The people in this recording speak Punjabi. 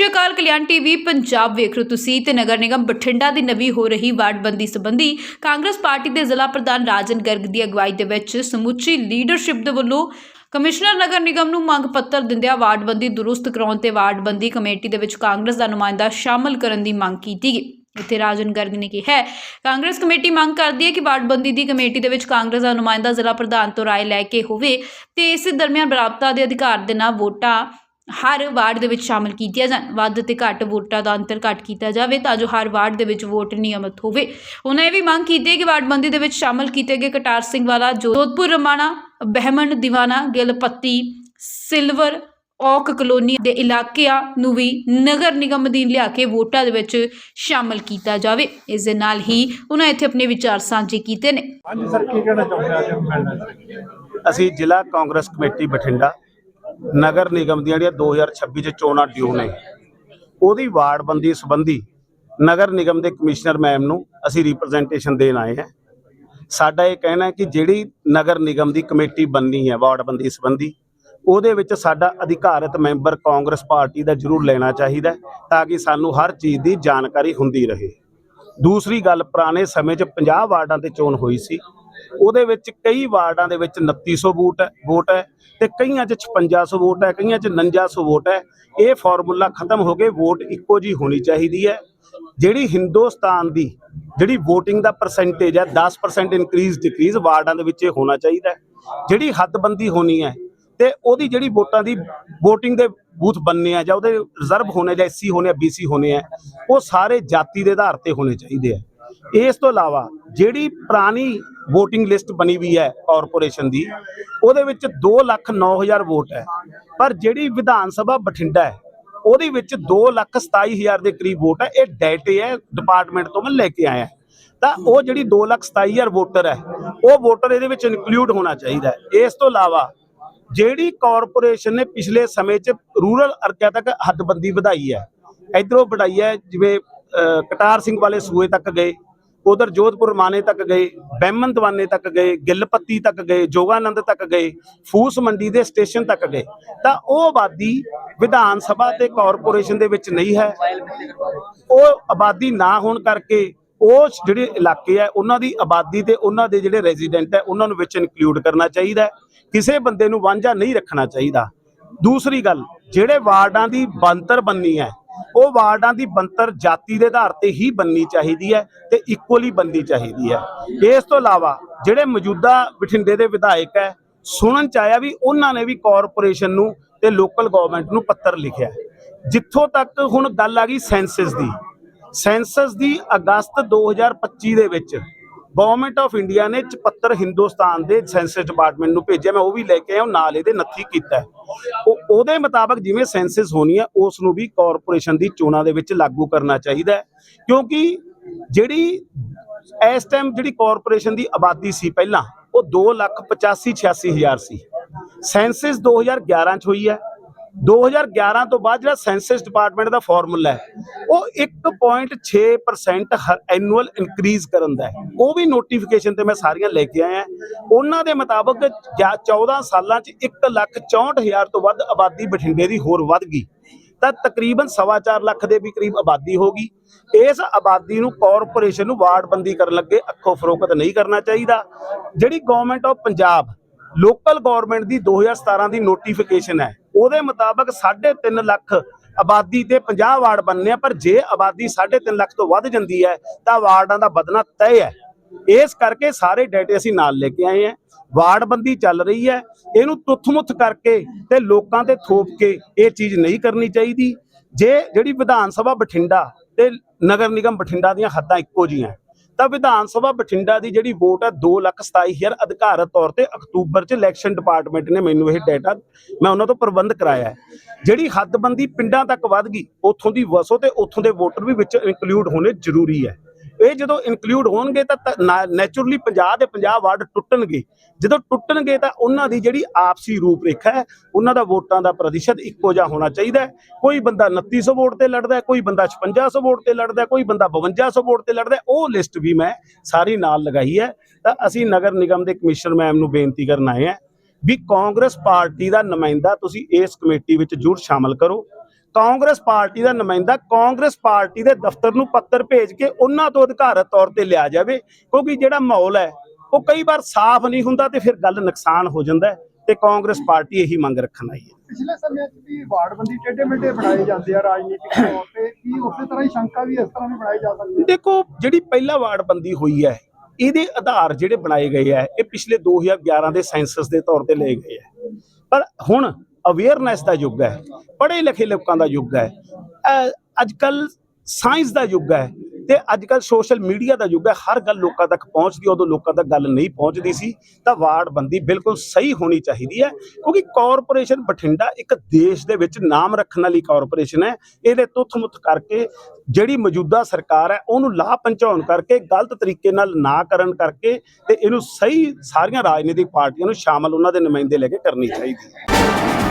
ਸ਼੍ਰੀ ਅਕਾਲ ਕਲਿਆਣ ਟੀਵੀ ਪੰਜਾਬ ਵੇਖ ਰਹੇ ਹੋ ਤੁਸੀਂ ਤੇ ਨਗਰ ਨਿਗਮ ਬਠਿੰਡਾ ਦੀ ਨਵੀਂ ਹੋ ਰਹੀ ਵਾਰਡਬੰਦੀ ਸੰਬੰਧੀ ਕਾਂਗਰਸ ਪਾਰਟੀ ਦੇ ਜ਼ਿਲ੍ਹਾ ਪ੍ਰਧਾਨ ਰਾਜਨ ਗਰਗ ਦੀ ਅਗਵਾਈ ਦੇ ਵਿੱਚ ਸਮੁੱਚੀ ਲੀਡਰਸ਼ਿਪ ਦੇ ਵੱਲੋਂ ਕਮਿਸ਼ਨਰ ਨਗਰ ਨਿਗਮ ਨੂੰ ਮੰਗ ਪੱਤਰ ਦਿੰਦਿਆਂ ਵਾਰਡਬੰਦੀ ਦੁਰੁਸਤ ਕਰਾਉਣ ਤੇ ਵਾਰਡਬੰਦੀ ਕਮੇਟੀ ਦੇ ਵਿੱਚ ਕਾਂਗਰਸ ਦਾ ਨੁਮਾਇੰਦਾ ਸ਼ਾਮਲ ਕਰਨ ਦੀ ਮੰਗ ਕੀਤੀ ਗਈ। ਇੱਥੇ ਰਾਜਨ ਗਰਗ ਨੇ ਕਿਹਾ ਹੈ, ਕਾਂਗਰਸ ਕਮੇਟੀ ਮੰਗ ਕਰਦੀ ਹੈ ਕਿ ਵਾਰਡਬੰਦੀ ਦੀ ਕਮੇਟੀ ਦੇ ਵਿੱਚ ਕਾਂਗਰਸ ਦਾ ਨੁਮਾਇੰਦਾ ਜ਼ਿਲ੍ਹਾ ਪ੍ਰਧਾਨ ਤੋਂ ਰਾਏ ਲੈ ਕੇ ਹੋਵੇ ਤੇ ਇਸ ਦਰਮਿਆਨ ਬਰਾਬਰਤਾ ਦੇ ਅਧਿਕਾਰ ਦੇ ਨਾਲ ਵੋਟਾਂ ਹਰ ਵਾਰਡ ਦੇ ਵਿੱਚ ਸ਼ਾਮਲ ਕੀਤੀਆਂ ਜਾਣ ਵੱਧ ਤੇ ਘੱਟ ਵੋਟਾਂ ਦਾ ਅੰਤਰ ਘੱਟ ਕੀਤਾ ਜਾਵੇ ਤਾਂ ਜੋ ਹਰ ਵਾਰਡ ਦੇ ਵਿੱਚ ਵੋਟ ਨਿਯਮਤ ਹੋਵੇ। ਉਹਨਾਂ ਇਹ ਵੀ ਮੰਗ ਕੀਤੀ ਹੈ ਕਿ ਵਾਰਡਬੰਦੀ ਦੇ ਵਿੱਚ ਸ਼ਾਮਲ ਕੀਤੇ ਗਏ Katar Singh Wala Jodhpur Romana Behman Diwana Gillpatti silver oak colony ਦੇ ਇਲਾਕਿਆਂ ਨੂੰ ਵੀ ਨਗਰ ਨਿਗਮ ਅਧੀਨ ਲਿਆ ਕੇ ਵੋਟਾਂ ਦੇ ਵਿੱਚ ਸ਼ਾਮਲ ਕੀਤਾ ਜਾਵੇ। ਇਸ ਦੇ ਨਾਲ ਹੀ ਉਹਨਾਂ ਇੱਥੇ ਆਪਣੇ ਵਿਚਾਰ ਸਾਂਝੇ ਕੀਤੇ ਨੇ। ਹਾਂਜੀ ਸਰ ਕੀ ਕਹਿਣਾ ਚਾਹੁੰਦੇ ਆ ਅਸੀਂ ਜ਼ਿਲ੍ਹਾ ਕਾਂਗਰਸ ਕਮੇਟੀ ਬਠਿੰਡਾ ਨਗਰ ਨਿਗਮ ਦੀਆਂ ਜਿਹੜੀਆਂ 2026 ਚ ਚੋਣਾਂ ਡਿਊ ਨੇ, ਉਹਦੀ ਵਾਰਡਬੰਦੀ ਸੰਬੰਧੀ ਨਗਰ ਨਿਗਮ ਦੇ ਕਮਿਸ਼ਨਰ ਮੈਮ ਨੂੰ ਅਸੀਂ ਰਿਪਰੈਜ਼ੈਂਟੇਸ਼ਨ ਦੇਣ ਆਏ ਹਾਂ। ਸਾਡਾ ਇਹ ਕਹਿਣਾ ਹੈ ਕਿ ਜਿਹੜੀ ਨਗਰ ਨਿਗਮ ਦੀ ਕਮੇਟੀ ਬਣਨੀ ਹੈ ਵਾਰਡਬੰਦੀ ਸੰਬੰਧੀ, ਉਹਦੇ ਵਿੱਚ ਸਾਡਾ ਅਧਿਕਾਰਤ ਮੈਂਬਰ ਕਾਂਗਰਸ ਪਾਰਟੀ ਦਾ ਜ਼ਰੂਰ ਲੈਣਾ ਚਾਹੀਦਾ ਤਾਂ ਕਿ ਸਾਨੂੰ ਹਰ ਚੀਜ਼ ਦੀ ਜਾਣਕਾਰੀ ਹੁੰਦੀ ਰਹੇ। ਦੂਸਰੀ ਗੱਲ, ਪੁਰਾਣੇ ਸਮੇਂ 'ਚ 50 ਵਾਰਡਾਂ ਤੇ ਚੋਣ ਹੋਈ ਸੀ। ਉਹਦੇ ਵਿੱਚ ਕਈ ਵਾਰਡਾਂ ਦੇ ਵਿੱਚ 2900 ਵੋਟ ਹੈ ਵੋਟ ਹੈ ਤੇ ਕਈਆਂ 'ਚ 5600 ਵੋਟ ਹੈ, ਕਈਆਂ 'ਚ 4900 ਵੋਟ ਹੈ। ਇਹ ਫਾਰਮੂਲਾ ਖਤਮ ਹੋ ਗਏ ਵੋਟ ਇੱਕੋ ਜੀ ਹੋਣੀ ਚਾਹੀਦੀ ਹੈ। ਜਿਹੜੀ ਹਿੰਦੁਸਤਾਨ ਦੀ ਜਿਹੜੀ VOTING ਦਾ ਪਰਸੈਂਟੇਜ ਹੈ 10% ਇਨਕਰੀਜ਼ ਡਿਕਰੀਜ਼ ਵਾਰਡਾਂ ਦੇ ਵਿੱਚ ਇਹ ਹੋਣਾ ਚਾਹੀਦਾ ਜਿਹੜੀ ਹੱਦਬੰਦੀ ਹੋਣੀ ਹੈ ਤੇ ਉਹਦੀ ਜਿਹੜੀ ਵੋਟਾਂ ਦੀ VOTING ਦੇ ਬੂਥ ਬੰਨੇ ਆ ਜਾਂ ਉਹਦੇ ਰਿਜ਼ਰਵ ਹੋਣੇ ਜਾਂ ਐਸਸੀ ਹੋਣੇ ਆ, BC ਹੋਣੇ ਆ, ਉਹ ਸਾਰੇ ਜਾਤੀ ਦੇ ਆਧਾਰ ਤੇ ਹੋਣੇ ਚਾਹੀਦੇ ਆ। ਇਸ ਤੋਂ ਇਲਾਵਾ ਜਿਹੜੀ ਪੁਰਾਣੀ VOTING ਲਿਸਟ ਬਣੀ ਵੀ ਹੈ ਕਾਰਪੋਰੇਸ਼ਨ ਦੀ, ਉਹਦੇ ਵਿੱਚ 2 ਲੱਖ 9000 ਵੋਟ ਹੈ। ਪਰ ਜਿਹੜੀ ਵਿਧਾਨ ਸਭਾ ਬਠਿੰਡਾ ਹੈ, ਉਹਦੇ ਵਿੱਚ 2 ਲੱਖ 27000 ਦੇ ਕਰੀਬ ਵੋਟ ਹੈ। ਇਹ ਡੇਟੇ ਹੈ ਡਿਪਾਰਟਮੈਂਟ ਤੋਂ ਮੈਂ ਲੈ ਕੇ ਆਇਆ। ਤਾਂ ਉਹ ਜਿਹੜੀ 2 ਲੱਖ 27000 ਵੋਟਰ ਹੈ, ਉਹ ਵੋਟਰ ਇਹਦੇ ਵਿੱਚ ਇਨਕਲੂਡ ਹੋਣਾ ਚਾਹੀਦਾ ਹੈ। ਇਸ ਤੋਂ ਇਲਾਵਾ ਜਿਹੜੀ ਕਾਰਪੋਰੇਸ਼ਨ ਨੇ ਪਿਛਲੇ ਸਮੇਂ 'ਚ ਰੂਰਲ ਅਰਕਿਆ ਤੱਕ ਹੱਦਬੰਦੀ ਵਧਾਈ ਹੈ, ਇਧਰੋਂ ਵਧਾਈ ਹੈ, ਜਿਵੇਂ ਕਟਾਰ ਸਿੰਘ ਵਾਲੇ ਸੂਏ ਤੱਕ ਗਏ। ਉਧਰ ਜੋਧਪੁਰ ਮਾਨੇ ਤੱਕ ਗਏ ਬੈਮਨ ਦਵਾਨੇ ਤੱਕ ਗਏ, ਗਿੱਲਪੱਤੀ ਤੱਕ ਗਏ, ਜੋਗਾਨੰਦ ਤੱਕ ਗਏ, ਫੂਸ ਮੰਡੀ ਦੇ ਸਟੇਸ਼ਨ ਤੱਕ ਗਏ। ਤਾਂ ਉਹ ਆਬਾਦੀ ਵਿਧਾਨ ਸਭਾ ਤੇ ਕਾਰਪੋਰੇਸ਼ਨ ਦੇ ਵਿੱਚ ਨਹੀਂ ਹੈ। ਉਹ ਆਬਾਦੀ ਨਾ ਹੋਣ ਕਰਕੇ ਉਹ ਜਿਹੜੇ ਇਲਾਕੇ ਹੈ ਉਹਨਾਂ ਦੀ ਆਬਾਦੀ ਤੇ ਉਹਨਾਂ ਦੇ ਜਿਹੜੇ ਰੈਜ਼ੀਡੈਂਟ ਹੈ ਉਹਨਾਂ ਨੂੰ ਵਿੱਚ ਇਨਕਲੂਡ ਕਰਨਾ ਚਾਹੀਦਾ ਕਿਸੇ ਬੰਦੇ ਨੂੰ ਵਾਂਝਾ ਨਹੀਂ ਰੱਖਣਾ ਚਾਹੀਦਾ। ਦੂਸਰੀ ਗੱਲ, ਜਿਹੜੇ ਵਾਰਡਾਂ ਦੀ ਬੰਤਰ ਬੰਨੀ ਹੈ ਉਹ ਵਾਰਡਾਂ ਦੀ ਬੰਤਰ ਜਾਤੀ ਦੇ ਆਧਾਰ ਤੇ ਹੀ ਬੰਨੀ ਚਾਹੀਦੀ ਹੈ ਤੇ ਇਕੁਅਲੀ ਬੰਨੀ ਚਾਹੀਦੀ ਹੈ। ਇਸ ਤੋਂ ਇਲਾਵਾ ਜਿਹੜੇ ਮੌਜੂਦਾ ਬਠਿੰਡੇ ਦੇ ਵਿਧਾਇਕ ਹੈ, ਸੁਣਨ ਚ ਆਇਆ ਵੀ ਉਹਨਾਂ ਨੇ ਵੀ ਕਾਰਪੋਰੇਸ਼ਨ ਨੂੰ ਤੇ ਲੋਕਲ ਗਵਰਨਮੈਂਟ ਨੂੰ ਪੱਤਰ ਲਿਖਿਆ ਜਿੱਥੋਂ ਤੱਕ ਹੁਣ ਗੱਲ ਆ ਗਈ ਸੈਂਸਸ ਦੀ। ਸੈਂਸਸ ਦੀ ਅਗਸਤ 2025 ਦੇ ਵਿੱਚ ਗਵਰਨਮੈਂਟ ਆਫ ਇੰਡੀਆ ਨੇ ਚ ਪੱਤਰ ਹਿੰਦੁਸਤਾਨ ਦੇ ਸੈਂਸਸ ਡਿਪਾਰਟਮੈਂਟ ਨੂੰ ਭੇਜਿਆ, ਮੈਂ ਉਹ ਵੀ ਲੈ ਕੇ ਆਇਆ ਨਾਲ ਇਹਦੇ ਨੱਥੀ ਕੀਤਾ ਉਹ, ਉਹਦੇ ਮੁਤਾਬਕ ਜਿਵੇਂ ਸੈਂਸਸ ਹੋਣੀ ਹੈ, ਉਸ ਨੂੰ ਵੀ ਕਾਰਪੋਰੇਸ਼ਨ ਦੀ ਚੋਣਾਂ ਦੇ ਵਿੱਚ ਲਾਗੂ ਕਰਨਾ ਚਾਹੀਦਾ ਹੈ। ਕਿਉਂਕਿ ਜਿਹੜੀ, ਇਸ ਟਾਈਮ ਜਿਹੜੀ ਕਾਰਪੋਰੇਸ਼ਨ ਦੀ ਆਬਾਦੀ ਸੀ ਪਹਿਲਾਂ, ਉਹ 2 ਲੱਖ 85 86 ਹਜ਼ਾਰ ਸੀ। ਸੈਂਸਸ 2011 ਚ ਹੋਈ ਹੈ। 2011 ਤੋਂ ਬਾਅਦ ਜਿਹੜਾ ਸੈਂਸਸ ਡਿਪਾਰਟਮੈਂਟ ਦਾ ਫਾਰਮੂਲਾ ਹੈ ਉਹ 1.6% ਐਨੂਅਲ ਇਨਕਰੀਜ਼ ਕਰਨ ਦਾ ਹੈ। ਉਹ ਵੀ ਨੋਟੀਫਿਕੇਸ਼ਨ ਤੇ ਮੈਂ ਸਾਰੀਆਂ ਲੈ ਕੇ ਆਇਆ। ਉਹਨਾਂ ਦੇ ਮੁਤਾਬਕ 14 ਸਾਲਾਂ ਚ 1,64,000 ਤੋਂ ਵੱਧ ਆਬਾਦੀ ਬਠਿੰਡੇ ਦੀ ਹੋਰ ਵੱਧ ਗਈ। ਤਾਂ ਤਕਰੀਬਨ 4.5 ਲੱਖ ਦੇ ਵੀ ਕਰੀਬ ਆਬਾਦੀ ਹੋਗੀ ਇਸ ਆਬਾਦੀ ਨੂੰ ਕਾਰਪੋਰੇਸ਼ਨ ਨੂੰ ਵਾਰਡਬੰਦੀ ਕਰਨ ਲੱਗੇ ਅੱਖੋਂ ਫਰੋਖਤ ਨਹੀਂ ਕਰਨਾ ਚਾਹੀਦਾ। ਜਿਹੜੀ government of Punjab local government ਦੀ 2017 ਦੀ ਨੋਟੀਫਿਕੇਸ਼ਨ ਹੈ ਉਹਦੇ ਮੁਤਾਬਕ 3.5 ਲੱਖ ਆਬਾਦੀ ਤੇ 50 ਵਾਰਡ ਬਣਨੇ ਆ, ਪਰ ਜੇ ਆਬਾਦੀ 3.5 ਲੱਖ ਤੋਂ ਵੱਧ ਜਾਂਦੀ ਹੈ, ਤਾਂ ਵਾਰਡਾਂ ਦਾ ਵਧਣਾ ਤੈਅ ਹੈ। ਇਸ ਕਰਕੇ ਸਾਰੇ ਡਾਟੇ ਅਸੀਂ ਨਾਲ ਲੈ ਕੇ ਆਏ ਹਾਂ ਵਾਰਡਬੰਦੀ ਚੱਲ ਰਹੀ ਹੈ। ਇਹਨੂੰ ਤੁੱਥ-ਮੁੱਥ ਕਰਕੇ ਤੇ ਲੋਕਾਂ ਤੇ ਥੋਪ ਕੇ ਇਹ ਚੀਜ਼ ਨਹੀਂ ਕਰਨੀ ਚਾਹੀਦੀ। ਜੇ ਜਿਹੜੀ ਵਿਧਾਨ ਸਭਾ ਬਠਿੰਡਾ ਤੇ ਨਗਰ ਨਿਗਮ ਬਠਿੰਡਾ ਦੀਆਂ ਹੱਦਾਂ ਇੱਕੋ ਜੀਆਂ ਤਾਂ ਵਿਧਾਨ ਸਭਾ ਬਠਿੰਡਾ ਦੀ ਜਿਹੜੀ ਵੋਟ ਹੈ 227000 ਅਧਿਕਾਰਤ ਤੌਰ ਤੇ ਅਕਤੂਬਰ ਚ ਇਲੈਕਸ਼ਨ ਡਿਪਾਰਟਮੈਂਟ ਨੇ ਮੈਨੂੰ ਇਹ ਡਾਟਾ ਮੈਂ ਉਹਨਾਂ ਤੋਂ ਪ੍ਰਬੰਧ ਕਰਾਇਆ ਜਿਹੜੀ ਹੱਦਬੰਦੀ ਪਿੰਡਾਂ ਤੱਕ ਵੱਧ ਗਈ, ਉੱਥੋਂ ਦੀ ਵਸੋ ਤੇ ਉੱਥੋਂ ਦੇ ਵੋਟਰ ਵੀ ਵਿੱਚ ਇਨਕਲੂਡ ਹੋਣੇ ਜ਼ਰੂਰੀ ਹੈ। ਇਹ ਜਦੋਂ ਇਨਕਲੂਡ ਹੋਣਗੇ ਤਾਂ ਨੇਚਰਲੀ 50 ਦੇ 50 ਵਾਰਡ ਟੁੱਟਣਗੇ। ਜਦੋਂ ਟੁੱਟਣਗੇ ਤਾਂ ਉਹਨਾਂ ਦੀ ਜਿਹੜੀ ਆਪਸੀ ਰੂਪਰੇਖਾ ਹੈ, ਉਹਨਾਂ ਦਾ ਵੋਟਾਂ ਦਾ ਪ੍ਰਤੀਸ਼ਤ ਇੱਕੋ ਜਿਹਾ ਹੋਣਾ ਚਾਹੀਦਾ ਕੋਈ ਬੰਦਾ 2900 ਵੋਟ ਤੇ ਲੜਦਾ ਕੋਈ ਬੰਦਾ 5600 ਵੋਟ ਤੇ ਲੜਦਾ ਕੋਈ ਬੰਦਾ 5200 ਵੋਟ ਤੇ ਲੜਦਾ ਉਹ ਲਿਸਟ ਵੀ ਮੈਂ ਸਾਰੀ ਨਾਲ ਲਗਾਈ ਹੈ। ਤਾਂ ਅਸੀਂ ਨਗਰ ਨਿਗਮ ਦੇ ਕਮਿਸ਼ਨਰ ਮੈਮ ਨੂੰ ਬੇਨਤੀ ਕਰਨ ਆਏ ਹਾਂ ਵੀ ਕਾਂਗਰਸ ਪਾਰਟੀ ਦਾ ਨੁਮਾਇੰਦਾ ਤੁਸੀਂ ਇਸ ਕਮੇਟੀ ਵਿੱਚ ਜ਼ਰੂਰ ਸ਼ਾਮਲ ਕਰੋ। ਕਾਂਗਰਸ ਪਾਰਟੀ ਦਾ ਨੁਮਾਇੰਦਾ ਕਾਂਗਰਸ ਪਾਰਟੀ ਦੇ ਦਫ਼ਤਰ ਨੂੰ ਪੱਤਰ ਭੇਜ ਕੇ ਉਹਨਾਂ ਤੋਂ ਅਧਿਕਾਰਤ ਤੌਰ ਤੇ ਲਿਆ ਜਾਵੇ ਕਿਉਂਕਿ ਜਿਹੜਾ ਮਾਹੌਲ ਹੈ ਉਹ ਕਈ ਵਾਰ ਸਾਫ਼ ਨਹੀਂ ਹੁੰਦਾ ਤੇ ਫਿਰ ਗੱਲ ਨੁਕਸਾਨ ਹੋ ਜਾਂਦਾ ਤੇ ਕਾਂਗਰਸ ਪਾਰਟੀ ਇਹੀ ਮੰਗ ਰੱਖਣ ਆਈ ਹੈ। ਪਿਛਲੇ ਸਮੇਂ 'ਚ ਵੀ ਵਾਰਡਬੰਦੀ ਟੇਢੇ ਮੇਢੇ ਬਣਾਏ ਜਾਂਦੇ ਆ ਰਾਜਨੀਤਿਕ ਤੌਰ ਤੇ ਕੀ ਉਸੇ ਤਰ੍ਹਾਂ ਹੀ ਸ਼ੰਕਾ ਵੀ ਇਸ ਤਰ੍ਹਾਂ ਵੀ ਬਣਾਈ ਜਾ ਸਕਦੀ ਹੈ? ਦੇਖੋ ਜਿਹੜੀ ਪਹਿਲਾ ਵਾਰਡ ਬੰਦੀ ਹੋਈ ਹੈ ਇਹਦੇ ਆਧਾਰ ਜਿਹੜੇ ਬਣਾਏ ਗਏ ਆ ਇਹ ਪਿਛਲੇ 2011 ਦੇ ਸੈਂਸਸ ਦੇ ਤੌਰ ਤੇ ਲਏ ਗਏ ਆ ਪਰ ਹੁਣ ਅਵੇਅਰਨੈਸ ਦਾ ਯੁੱਗ ਹੈ ਪੜ੍ਹੇ ਲਿਖੇ ਲੋਕਾਂ ਦਾ ਯੁੱਗ ਹੈ ਅੱਜ ਕੱਲ ਸਾਇੰਸ ਦਾ ਯੁੱਗ ਹੈ ਤੇ ਅੱਜ ਕੱਲ ਸੋਸ਼ਲ ਮੀਡੀਆ ਦਾ ਯੁੱਗ ਹੈ, ਹਰ ਗੱਲ ਲੋਕਾਂ ਤੱਕ ਪਹੁੰਚਦੀ ਉਦੋਂ ਲੋਕਾਂ ਤੱਕ ਗੱਲ ਨਹੀਂ ਪਹੁੰਚਦੀ ਸੀ, ਤਾਂ ਵਾਰਡ ਬੰਦੀ ਬਿਲਕੁਲ ਸਹੀ ਹੋਣੀ ਚਾਹੀਦੀ ਹੈ, ਕਿਉਂਕਿ ਕਾਰਪੋਰੇਸ਼ਨ ਬਠਿੰਡਾ ਇੱਕ ਦੇਸ਼ ਦੇ ਵਿੱਚ ਨਾਮ ਰੱਖਣ ਵਾਲੀ ਕਾਰਪੋਰੇਸ਼ਨ ਹੈ, ਇਹਦੇ ਤੁੱਥ-ਮੁੱਥ ਕਰਕੇ ਜਿਹੜੀ ਮੌਜੂਦਾ ਸਰਕਾਰ ਹੈ, ਉਹਨੂੰ ਲਾਭ ਪਹੁੰਚਾਉਣ ਕਰਕੇ, ਗਲਤ ਤਰੀਕੇ ਨਾਲ ਨਾ ਕਰਨ ਕਰਕੇ ਤੇ ਇਹਨੂੰ ਸਹੀ ਸਾਰੀਆਂ ਰਾਜਨੀਤਿਕ ਪਾਰਟੀਆਂ ਨੂੰ ਸ਼ਾਮਲ ਉਹਨਾਂ ਦੇ ਨੁਮਾਇੰਦੇ ਲੈ ਕੇ ਕਰਨੀ ਚਾਹੀਦੀ ਹੈ।